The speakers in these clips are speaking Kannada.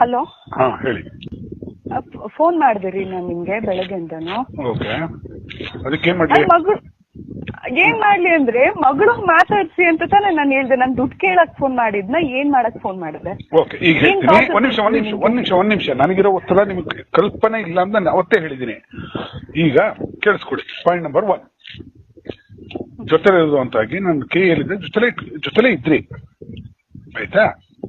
ಹಲೋ? ಹಾ ಹೇಳಿ. ಫೋನ್ ಮಾಡಿದ್ರಿ ನಾನು ನಿಮ್ಗೆ ಬೆಳಗ್ಗೆಯಿಂದನು ಓಕೆ. ಅದಕ್ಕೆ ಏನ್ ಮಾಡ್ಲಿ? ನನ್ ಮಗಳು ಏನ್ ಮಾಡ್ಲಿ ಅಂದ್ರೆ ಮಗಳು ಮಾತಾಡ್ಸಿ ಅಂತ ತಾನೇ ನಾನು ಹೇಳ್ದೆ. ನಾನು ದುಡ್ಡು ಕೇಳಕ್ ಫೋನ್ ಮಾಡಿದ್ನ ಏನ್ ಮಾಡಕ್ ಫೋನ್ ಮಾಡಿದೆ? ಓಕೆ ಈಗ ಹೇಳ್ತೀನಿ. ಒಂದ್ ನಿಮಿಷ ಒಂದ್ ನಿಮಿಷ ಒಂದ್ ನಿಮಿಷ ಒಂದ್ ನಿಮಿಷ. ನನಗಿರೋ ಒತ್ತಡ ನಿಮ್ಗೆ ಕಲ್ಪನೆ ಇಲ್ಲ ಅಂತ ನಾನು ಅವತ್ತೇ ಹೇಳಿದ್ದೀನಿ. ಈಗ ಕೇಳಿಸ್ಕೊಡಿ. ಪಾಯಿಂಟ್ ನಂಬರ್ ಒನ್ ಅಂತಾಗಿ ನನ್ನ ಕೈ ಹೇಳಿದ್ರೆ ಜೊತೆಲೆ ಜೊತೆಲೆ ಇದ್ರಿ. ಆಯ್ತಾ?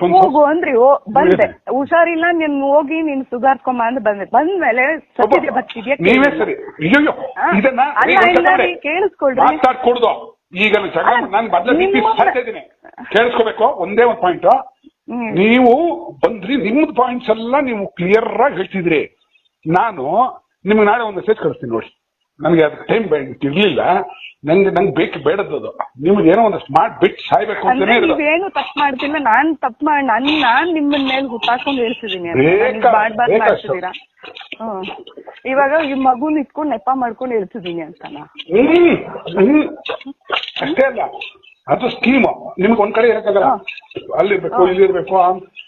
ಹೋಗು ಅಂದ್ರಿ ಬಂದೆ. ಹುಷಾರಿಲ್ಲ ನಿನ್ ಹೋಗಿ ನೀನ್ ಸುಧಾರ್ಸ್ಕೊಂಬ ಅಂತ ಬಂದೆ. ಬಂದ್ಮೇಲೆ ಸತ್ಯದೆ ಬರ್ತಿದ್ಯಾ ನೀವೇ ಸರಿ. ಅಯ್ಯೋ ಇದನ್ನ ಈಗ ಒಂದ್ ಇಲ್ಲ ಕೇಳಿಸ್ಕೊಳ್ರಿ. ಮಾತಾಡ್ಕೊಡ್ದು ಈಗ ನಾನು ಇದ್ದೀನಿ. ಕೇಳಿಸ್ಕೋಬೇಕು ಒಂದೇ ಒಂದು ಪಾಯಿಂಟ್ ನೀವು ಬಂದ್ರಿ ನಿಮ್ದು ಪಾಯಿಂಟ್ಸ್ ಎಲ್ಲ ನೀವು ಕ್ಲಿಯರ್ ಆಗಿ ಹೇಳ್ತಿದ್ರಿ. ನಾನು ನಿಮ್ಗೆ ನಾಳೆ ಒಂದು ಮೆಸೇಜ್ ಕಳಿಸ್ತೀನಿ ನೋಡಿ. ನನಗೆ ಅದಕ್ಕೆ ಟೈಮ್ ಇರ್ಲಿಲ್ಲ. ನಂಗೆ ನಂಗೆ ಬೇಕು ಬೇಡದ್ದು ನಿಮ್ಗೆ ಏನೋ ಒಂದಷ್ಟು ಮಾಡ್ಬಿಟ್ಟು ಸಾಯ್ಬೇಕು ಅಂದ್ರೆ ನೀವೇನು ತಪ್ಪು ಮಾಡ್ತಿಲ್ಲ. ನಾನ್ ತಪ್ಪು ಮಾಡಿ ನನ್ ನಾನ್ ನಿಮ್ಮನ್ ಮೇಲೆ ಹುಟ್ಟಾಕೊಂಡು ಹ್ಮ್. ಇವಾಗ ಈ ಮಗುನ್ ಇಟ್ಕೊಂಡು ನೆಪ ಮಾಡ್ಕೊಂಡು ಇರ್ತಿದೀನಿ ಅಂತನಾ? ಅಷ್ಟೇ ಅಲ್ಲ. ಅದು ಸ್ಕೀಮ್ ನಿಮ್ಗೆ ಒಂದ್ ಕಡೆ ಇರಕ್ಕಾಗಲ್ಲ ಅಲ್ಲಿರ್ಬೇಕು ಇಲ್ಲಿರ್ಬೇಕು ಆ-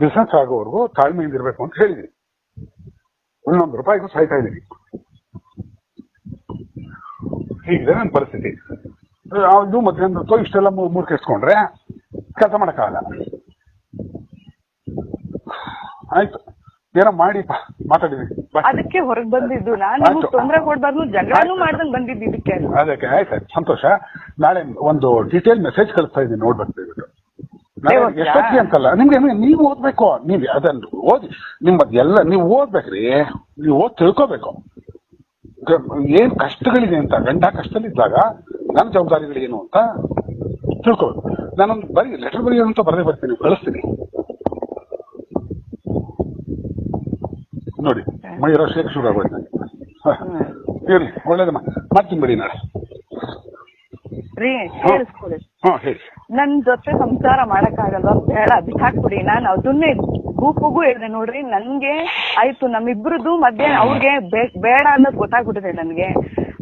ಬಿಸ್ನೆಸ್ ಆಗೋವರೆಗೂ ತಾಳ್ಮೆಯಿಂದ ಇರಬೇಕು ಅಂತ ಹೇಳಿದ್ರಿ ಒಂದೊಂದು ರೂಪಾಯಿಗೂ ಸಾಯ್ತಾ ಇದ್ದೀನಿ. ಹೀಗಿದೆ ನನ್ನ ಪರಿಸ್ಥಿತಿ. ಅದು ಮಧ್ಯಾಹ್ನ ಇಷ್ಟೆಲ್ಲ ಮೂರ್ ಕೆಸ್ಕೊಂಡ್ರೆ ಕೆಲಸ ಮಾಡಕ್ಕಾಗಲ್ಲ. ಆಯ್ತು. ಏನೋ ಮಾಡಿ ಮಾತಾಡಿದ್ವಿ. ಅದಕ್ಕೆ ಹೊರಗೆ ಬಂದಿದ್ದು ನಾನು. ತೊಂದ್ರೆ ಕೊಡ್ಬಾರ್ದು ಜಗಳನೂ ಮಾಡ್ದಂಗ್ ಬಂದಿದ್ದು ಇದಕ್ಕೆ ಅದಕ್ಕೆ ಆಯ್ತು ಸಂತೋಷ. ನಾಳೆ ಒಂದು ಡೀಟೇಲ್ ಮೆಸೇಜ್ ಕಳಿಸ್ತಾ ಇದ್ದೀನಿ ನೋಡ್ಬೇಕು ದಯವಿಟ್ಟು ಎಷ್ಟೊತ್ತಿಗೆ ಅಂತಲ್ಲ ನಿಮ್ಗೆ ಏನು- ನೀವು ಓದ್ಬೇಕು ನೀವ್ ಅದನ್ನು ಓದಿ ನಿಮ್ಮದ್ ಎಲ್ಲ ನೀವು ಓದ್ಬೇಕ್ರಿ ನೀವು ಓದ್ ತಿಳ್ಕೋಬೇಕು. ಏನ್ ಕಷ್ಟಗಳಿದೆ ಅಂತ ಗಂಡ ಕಷ್ಟದಲ್ಲಿದ್ದಾಗ ನನ್ನ ಜವಾಬ್ದಾರಿಗಳೇನು ಅಂತ ತಿಳ್ಕೋಬೇಕು. ನಾನೊಂದು ಬರೀ ಲೆಟರ್ ಬರೆಯೋದು ಅಂತ ಬರದೇ ಬರ್ತೀನಿ ಕಳಿಸ್ತೀನಿ. ನೋಡಿ ಮೈ ಶೇಖ ಶುರು ಆಗೋಯ್ತು? ನನಗೆ ಹ. ಇರ್ಲಿ ಒಳ್ಳೇದಮ್ಮ. ಮಾಡ್ತೀನಿ ಬಿಡಿ ನಾಳೆ. ರೀ ಹೇಳಿ. ನನ್ ಜೊತೆ ಸಂಸಾರ ಮಾಡಕ್ಕಾಗಲ್ವಾ ಬೇಡ ಹಾಕ್ಬಿಡಿ. ನಾನು ಅದನ್ನೇ ಗೂಪುಗೂ ಹೇಳಿದೆ ನೋಡ್ರಿ ನನ್ಗೆ ಆಯ್ತು ನಮ್ಮಿಬ್ರದ್ದು ಮಧ್ಯೆ ಅವ್ರಿಗೆ ಬೇಡ ಅನ್ನೋದು ಗೊತ್ತಾಗ್ಬಿಟ್ಟಿದೆ ನನ್ಗೆ.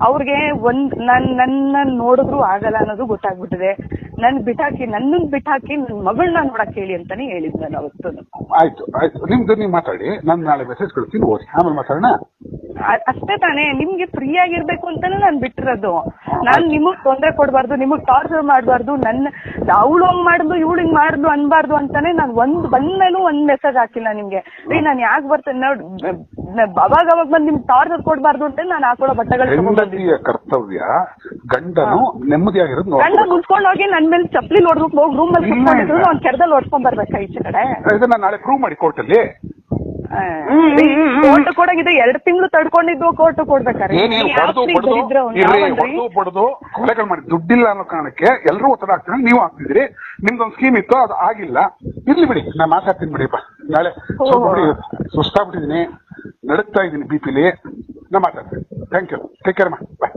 ಅವ್ರಿಗೆ ಒಂದ್ ನನ್ ನನ್ನ ನೋಡಿದ್ರು ಆಗಲ್ಲ ಅನ್ನೋದು ಗೊತ್ತಾಗ್ಬಿಟ್ಟಿದೆ. ನನ್ ಬಿಟ್ಟಾಕಿ ನನ್ನನ್ ಬಿಟ್ಟಾಕಿ ನನ್ ಮಗಳನ್ನ ನೋಡಕ್ ಹೇಳಿ ಅಂತಾನೆ ಹೇಳಿದ್ ನಾನು ಅವತ್ತು. ಆಯ್ತು ಆಯ್ತು. ನಿಮ್ದು ನೀವು ಮಾತಾಡಿ ನಾನು ನಾಳೆ ಮೆಸೇಜ್ ಕಳಿಸ್ತೀನಿ ಓದಿ ಆಮೇಲೆ ಮಾತಾಡೋಣ? ಅಷ್ಟೇ ತಾನೇ ನಿಮ್ಗೆ ಫ್ರೀ ಆಗಿರ್ಬೇಕು ಅಂತಾನೆ ನಾನ್ ಬಿಟ್ಟಿರೋದು. ನಾನ್ ನಿಮಗ್ ತೊಂದ್ರೆ ಕೊಡಬಾರ್ದು ನಿಮಗ್ ಟಾರ್ಚರ್ ಮಾಡ್ಬಾರ್ದು ನನ್ನ ಅವಳು ಹಂಗ್ ಮಾಡ್ದು ಇವಳು ಹಿಂಗ್ ಮಾಡ್ದು ಅನ್ಬಾರ್ದು ಅಂತಾನೆ ನಾನ್ ಒಂದ್ ಬಂದ್ಮೇಲೂ ಒಂದ್ ಮೆಸೇಜ್ ಹಾಕಿಲ್ಲ ನಿಮ್ಗೆ. ರೀ ನಾನ್ ಯಾಕೆ ಬರ್ತೇನೆ ನೋಡ್ ಅವಾಗ ಅವಾಗ ಬಂದ್ ನಿಮ್ಗೆ ಟಾರ್ಚರ್ ಕೊಡ್ಬಾರ್ದು ಅಂತ ನಾನು ಹಾಕೊಳ್ಳೋ ಬಟ್ಟೆಗಳು ಕರ್ತವ್ಯ ಗಂಡನು ನೆಮ್ಮದಿಯಾಗಿರೋದು ಗಂಡ ನೋಡ್ಬೇಕು ಹೋಗಿ ನನ್ ಮೇಲೆ ಚಪ್ಲಿ ನೋಡ್ಬೇಕು ಹೋಗಿ ರೂಮ್ ಅಲ್ಲಿ ಕುತ್ಕೊಂಡಿದ್ರು. ಅವ್ನ್ ಕೆರದಲ್ಲಿ ಹೊಡ್ಕೊಂಡ್ ಬರ್ಬೇಕಾ ಈಚೆ ಕಡೆ? ಇದನ್ನ ನಾಳೆ ಪ್ರೂವ್ ಮಾಡಿ ಕೋರ್ಟಲ್ಲಿ ಕೋರ್ಟ್ ಕೊಡಂಗಿದ್ರೆ ಎರಡ್ ತಿಂಗಳು ತಡ್ಕೊಂಡಿದ್ದು ಕೋರ್ಟ್ ಕೊಡ್ಬೇಕಾರೆ. ಏನೇನು ಹೊಡೆದು ಬಡ್ದು? ಇರ್ರಿ? ಹೊಡೆದು ಕೊಲೆಗಳು ಮಾಡಿ. ದುಡ್ಡಿಲ್ಲ ಅನ್ನೋ ಕಾರಣಕ್ಕೆ ಎಲ್ಲರೂ ಒತ್ತಡ ಹಾಕ್ತಾರೆ ನೀವು ಹಾಕ್ತಿದ್ರಿ ನಿಮ್ದೊಂದು ಸ್ಕೀಮ್ ಇತ್ತು ಅದು ಆಗಿಲ್ಲ. ಇರ್ಲಿ ಬಿಡಿ. ನಾನು ಮಾತಾಡ್ತೀನಿ ಬಿಡಿಪ್ಪ ನಾಳೆ ಸ್ವಲ್ಪ ಬಿಡಿ. ಸುಸ್ತಾಗ್ಬಿಟ್ಟಿದೀನಿ ನಡುಕ್ತಾ ಇದ್ದೀನಿ ಬಿ ಪಿಲಿ ನಾ ಮಾತಾಡ್ತೀನಿ. ಥ್ಯಾಂಕ್ ಯು ಟೇಕ್ ಕೇರ್ ಮಾ ಬಾಯ್